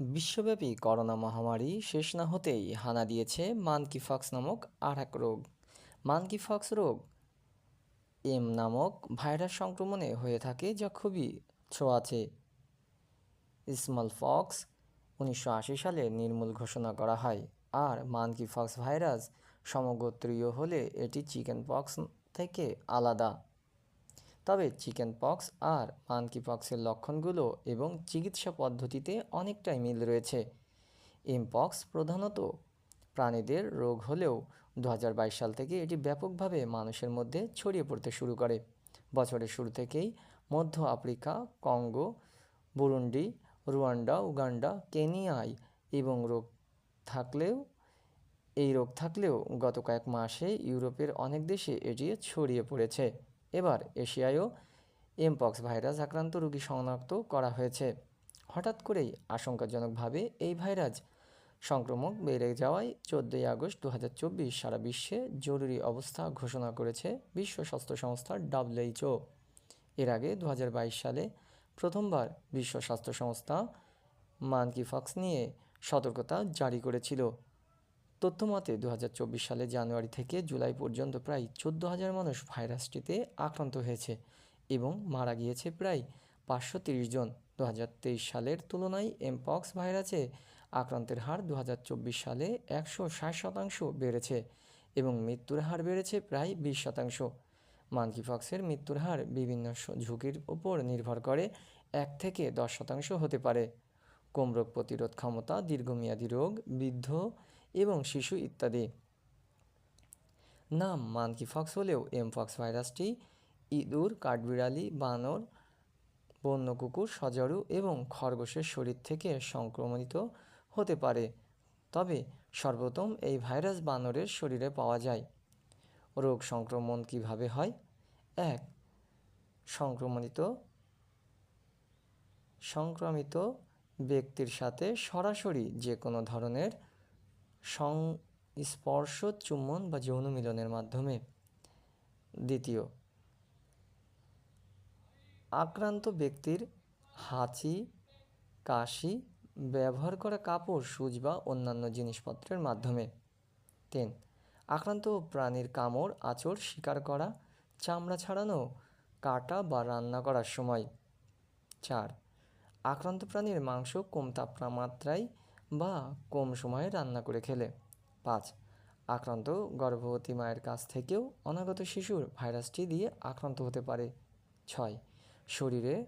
বিশ্বব্যাপী করোনা মহামারী শেষ না হতেই হানা দিয়েছে মানকিফক্স নামক আর এক রোগ। মানকি ফক্স রোগ এম নামক ভাইরাস সংক্রমণে হয়ে থাকে যা খুবই ছোঁয়াচে। স্মল ফক্স উনিশশো আশি সালে নির্মূল ঘোষণা করা হয় আর মানকিফক্স ভাইরাস সমগোত্রীয় হলে এটি চিকেন পক্স থেকে আলাদা। তবে চিকেন পক্স আর মানকি পক্সের লক্ষণগুলো এবং চিকিৎসা পদ্ধতিতে অনেকটাই মিল রয়েছে। এমপক্স প্রধানত প্রাণীদের রোগ হলেও দু হাজার বাইশ সাল থেকে এটি ব্যাপকভাবে মানুষের মধ্যে ছড়িয়ে পড়তে শুরু করে। বছরের শুরু থেকেই মধ্য Africa, Congo, Burundi, Rwanda, Uganda, কেনিয়ায় এবং রোগ থাকলেও, এই রোগ থাকলেও গত কয়েক মাসে ইউরোপের অনেক দেশে এটি ছড়িয়ে পড়েছে। এবার এশিয়ায়ও এমপক্স ভাইরাস আক্রান্ত রোগী শনাক্ত করা হয়েছে। হঠাৎ করেই আশঙ্কাজনকভাবে এই ভাইরাস সংক্রমক বেড়ে যাওয়ায় চোদ্দোই আগস্ট দু হাজার চব্বিশ সারা বিশ্বে জরুরি অবস্থা ঘোষণা করেছে বিশ্ব স্বাস্থ্য সংস্থা ডাব্লিউএইচও এর আগে দু হাজার বাইশ সালে প্রথমবার বিশ্ব স্বাস্থ্য সংস্থা মানকি ফক্স নিয়ে সতর্কতা জারি করেছিল। তথ্যমতে দু হাজার চব্বিশ সালে জানুয়ারি থেকে জুলাই পর্যন্ত প্রায় চোদ্দ হাজার মানুষ ভাইরাসটিতে আক্রান্ত হয়েছে এবং মারা গিয়েছে প্রায় পাঁচশো জন। দু হাজার তেইশ সালের তুলনায় এমপক্স ভাইরাসে আক্রান্তের হার দু হাজার চব্বিশ সালে একশো ষাট শতাংশ বেড়েছে এবং মৃত্যুর হার বেড়েছে প্রায় বিশ শতাংশ। মানকিফক্সের মৃত্যুর হার বিভিন্ন ঝুঁকির উপর নির্ভর করে এক থেকে দশ শতাংশ হতে পারে। কোমরোগ প্রতিরোধ ক্ষমতা, দীর্ঘমেয়াদী রোগ, বৃদ্ধ এবং শিশু ইত্যাদি। নাম মানকি ফক্স হলেও এমফক্স ভাইরাসটি ইঁদুর, কাঠবিড়ালি, বানর বন্য কুকুর সজারু এবং খরগোশের শরীর থেকে সংক্রমিত হতে পারে। তবে সর্বপ্রথম এই ভাইরাস বানরের শরীরে পাওয়া যায়। রোগ সংক্রমণ কীভাবে হয়? এক সংক্রমণিত সংক্রমিত ব্যক্তির সাথে সরাসরি যে কোনো ধরনের সংস্পর্শ চুম্বন বা যৌন মিলনের মাধ্যমে। দ্বিতীয়, আক্রান্ত ব্যক্তির হাঁচি, কাশি, ব্যবহার করা কাপড়, সুচ বা অন্যান্য জিনিসপত্রের মাধ্যমে। তিন, আক্রান্ত প্রাণীর কামড়, আঁচড় শিকার করা, চামড়া ছাড়ানো, কাটা বা রান্না করার সময়। চার, আক্রান্ত প্রাণীর মাংস কম তাপমাত্রায় বা কম সময়ে রান্না করে খেলে। পাঁচ, আক্রান্ত গর্ভবতী মায়ের কাছ থেকেও অনাগত শিশুর ভাইরাসটি দিয়ে আক্রান্ত হতে পারে। ছয়, শরীরে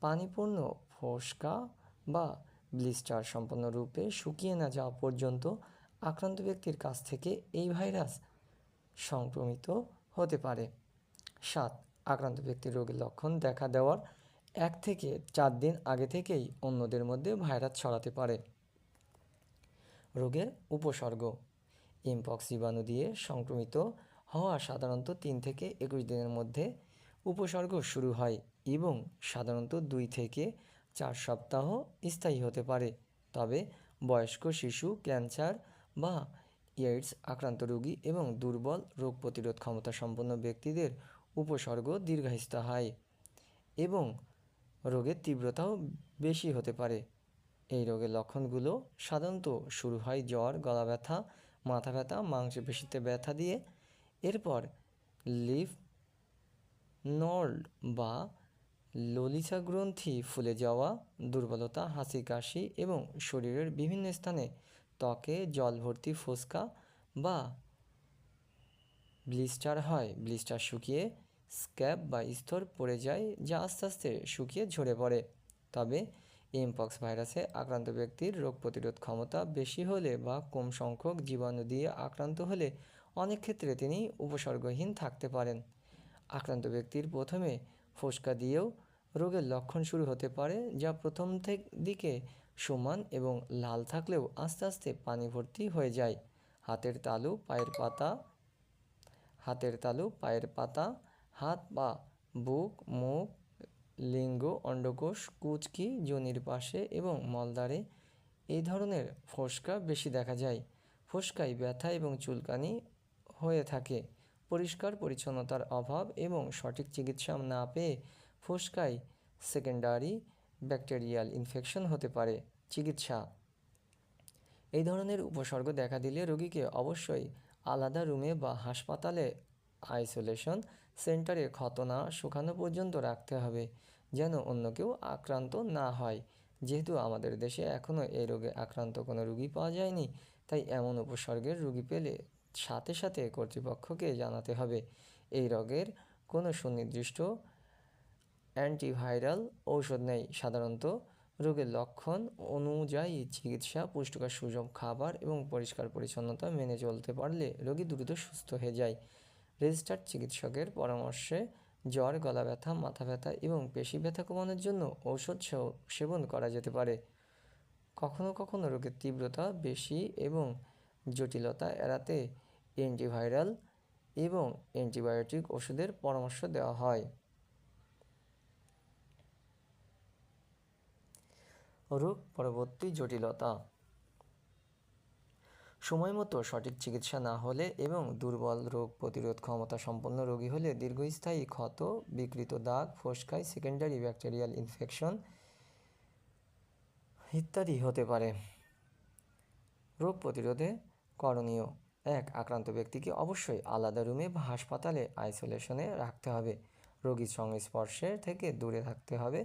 পানিপূর্ণ ফোসকা বা ব্লিস্টার সম্পূর্ণরূপে শুকিয়ে না যাওয়া পর্যন্ত আক্রান্ত ব্যক্তির কাছ থেকে এই ভাইরাস সংক্রমিত হতে পারে। সাত, আক্রান্ত ব্যক্তির রোগের লক্ষণ দেখা দেওয়ার এক থেকে চার দিন আগে থেকেই অন্যদের মধ্যে ভাইরাস ছড়াতে পারে। রোগের উপসর্গ। ইমপক্স জীবাণু দিয়ে সংক্রমিত হওয়া সাধারণত তিন থেকে একুশ দিনের মধ্যে উপসর্গ শুরু হয় এবং সাধারণত দুই থেকে চার সপ্তাহ স্থায়ী হতে পারে। তবে বয়স্ক শিশু, ক্যান্সার বা এইডস আক্রান্ত রোগী এবং দুর্বল রোগ প্রতিরোধ ক্ষমতা সম্পন্ন ব্যক্তিদের উপসর্গ দীর্ঘস্থায়ী হয় এবং রোগের তীব্রতাও বেশি হতে পারে। এই রোগের লক্ষণগুলো সাধারণত শুরু হয় জ্বর, গলা ব্যথা, মাথা ব্যথা, মাংসপেশিতে ব্যথা দিয়ে। এরপর লিফ নল্ড বা ললিসা গ্রন্থি ফুলে যাওয়া, দুর্বলতা হাসি কাশি এবং শরীরের বিভিন্ন স্থানে ত্বকে জল ভর্তি ফোসকা বা ব্লিস্টার হয়। ব্লিস্টার শুকিয়ে স্ক্যাব বা স্তর পড়ে যায়, যা আস্তে আস্তে শুকিয়ে ঝরে পড়ে। তবে এমপক্স ভাইরাসে আক্রান্ত ব্যক্তির রোগ প্রতিরোধ ক্ষমতা বেশি হলে বা কম সংখ্যক জীবাণু দিয়ে আক্রান্ত হলে অনেক ক্ষেত্রে তিনি উপসর্গহীন থাকতে পারেন। আক্রান্ত ব্যক্তির প্রথমে ফোসকা দিয়েও রোগের লক্ষণ শুরু হতে পারে, যা প্রথম দিকে সমান এবং লাল থাকলেও আস্তে আস্তে পানি ভর্তি হয়ে যায়। হাতের তালু, পায়ের পাতা, হাতের তালু, পায়ের পাতা, হাত বা বুক, মুখ লিঙ্গ, অন্ডকোষ, কুচকি যোনির পাশে এবং মলদ্বারে এই ধরনের ফোসকা বেশি দেখা যায়। ফোসকায় ব্যথা এবং চুলকানি হয়ে থাকে। পরিষ্কার পরিচ্ছন্নতার অভাব এবং সঠিক চিকিৎসা না পেয়ে ফোসকায় সেকেন্ডারি ব্যাকটেরিয়াল ইনফেকশন হতে পারে। চিকিৎসা। এই ধরনের উপসর্গ দেখা দিলে রোগীকে অবশ্যই আলাদা রুমে বা হাসপাতালে আইসোলেশন সেন্টারে ক্ষত না শুকানো পর্যন্ত রাখতে হবে, যেন অন্য কেউ আক্রান্ত না হয়। যেহেতু আমাদের দেশে এখনও এই রোগে আক্রান্ত কোনো রুগী পাওয়া যায়নি, তাই এমন উপসর্গের রুগী পেলে সাথে সাথে কর্তৃপক্ষকে জানাতে হবে। এই রোগের কোনো সুনির্দিষ্ট অ্যান্টিভাইরাল ঔষধ নেই। সাধারণত রোগের লক্ষণ অনুযায়ী চিকিৎসা, পুষ্টিকর সুষম খাবার এবং পরিষ্কার পরিচ্ছন্নতা মেনে চলতে পারলে রোগী দ্রুত সুস্থ হয়ে যায়। রেজিস্টার্ড চিকিৎসকের পরামর্শে জ্বর গলা ব্যথা মাথা ব্যথা এবং পেশি ব্যথা কমানোর জন্য ঔষধ সেবন করা যেতে পারে। কখনো কখনো রোগের তীব্রতা বেশি এবং জটিলতা এড়াতে অ্যান্টিভাইরাল এবং অ্যান্টিবায়োটিক ওষুধের পরামর্শ দেওয়া হয়। রোগ পরবর্তী জটিলতা সময় মতো সঠিক চিকিৎসা না হলে এবং দুর্বল রোগ প্রতিরোধ ক্ষমতা সম্পন্ন রোগী হলে দীর্ঘস্থায়ী ক্ষত, বিকৃত দাগ, ফোসকায় সেকেন্ডারি ব্যাকটেরিয়াল ইনফেকশন ইত্যাদি হতে পারে। রোগ প্রতিরোধে করণীয় এক, আক্রান্ত ব্যক্তিকে অবশ্যই আলাদা রুমে বা হাসপাতালে আইসোলেশনে রাখতে হবে। রোগীর সংস্পর্শে থেকে দূরে থাকতে হবে।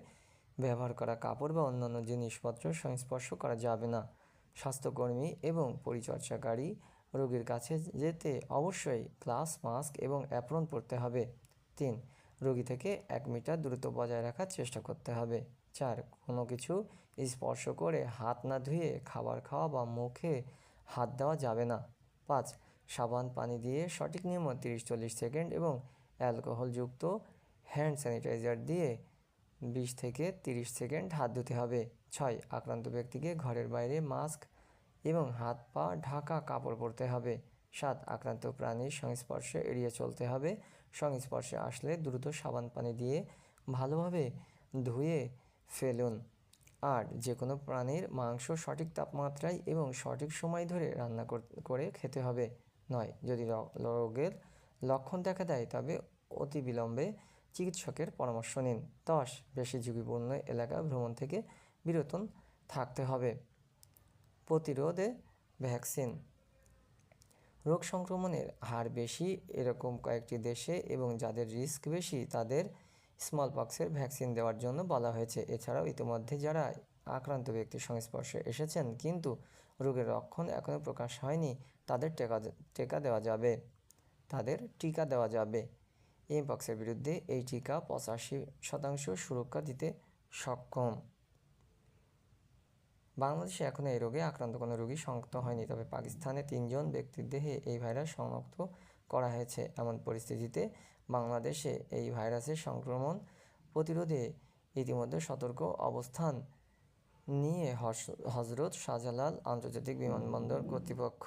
ব্যবহার করা কাপড় বা অন্যান্য জিনিসপত্র সংস্পর্শ করা যাবে না। স্বাস্থ্যকর্মী এবং পরিচর্যাকারী রোগীর কাছে যেতে অবশ্যই গ্লাস, মাস্ক এবং অ্যাপ্রন পরতে হবে। তিন, রোগী থেকে এক মিটার দ্রুত বজায় রাখার চেষ্টা করতে হবে। চার, কোনো কিছু স্পর্শ করে হাত না ধুয়ে খাবার খাওয়া বা মুখে হাত দেওয়া যাবে না। পাঁচ, সাবান, পানি দিয়ে সঠিক নিয়ম তিরিশ, চল্লিশ সেকেন্ড এবং অ্যালকোহলযুক্ত হ্যান্ড স্যানিটাইজার দিয়ে বিশ থেকে তিরিশ সেকেন্ড হাত ধুতে হবে। ছয়, আক্রান্ত ব্যক্তিকে ঘরের বাইরে মাস্ক এবং হাত পা ঢাকা কাপড় পরতে হবে। সাত, আক্রান্ত প্রাণীর সংস্পর্শে এড়িয়ে চলতে হবে। সংস্পর্শে আসলে দ্রুত সাবান পানি দিয়ে ভালোভাবে ধুয়ে ফেলুন। আর যে কোনো প্রাণীর মাংস সঠিক তাপমাত্রায় এবং সঠিক সময় ধরে রান্না করে খেতে হবে। নয়, যদি রোগের লক্ষণ দেখা দেয় তবে অতি বিলম্বে চিকিৎসকের পরামর্শ নিন। দশ, বেশি ঝুঁকিপূর্ণ এলাকা ভ্রমণ থেকে বিরত থাকতে হবে। প্রতিরোধে ভ্যাকসিন। রোগ সংক্রমণের হার বেশি এরকম কয়েকটি দেশে এবং যাদের রিস্ক বেশি তাদের স্মল পক্সের ভ্যাকসিন দেওয়ার জন্য বলা হয়েছে। এছাড়াও ইতিমধ্যে যারা আক্রান্ত ব্যক্তির সংস্পর্শে এসেছেন কিন্তু রোগের লক্ষণ এখনও প্রকাশ হয়নি, তাদের টেকা টেকা দেওয়া যাবে। তাদের টিকা দেওয়া যাবে। এমপক্সের বিরুদ্ধে এই টিকা পঁচাশি শতাংশ সুরক্ষা দিতে সক্ষম। বাংলাদেশে এখনও এই রোগে আক্রান্ত কোনো রোগী শনাক্ত হয়নি, তবে পাকিস্তানে তিনজন ব্যক্তির দেহে এই ভাইরাস শনাক্ত করা হয়েছে। এমন পরিস্থিতিতে বাংলাদেশে এই ভাইরাসের সংক্রমণ প্রতিরোধে ইতিমধ্যে সতর্ক অবস্থান নিয়ে হজরত শাহজালাল আন্তর্জাতিক বিমানবন্দর কর্তৃপক্ষ।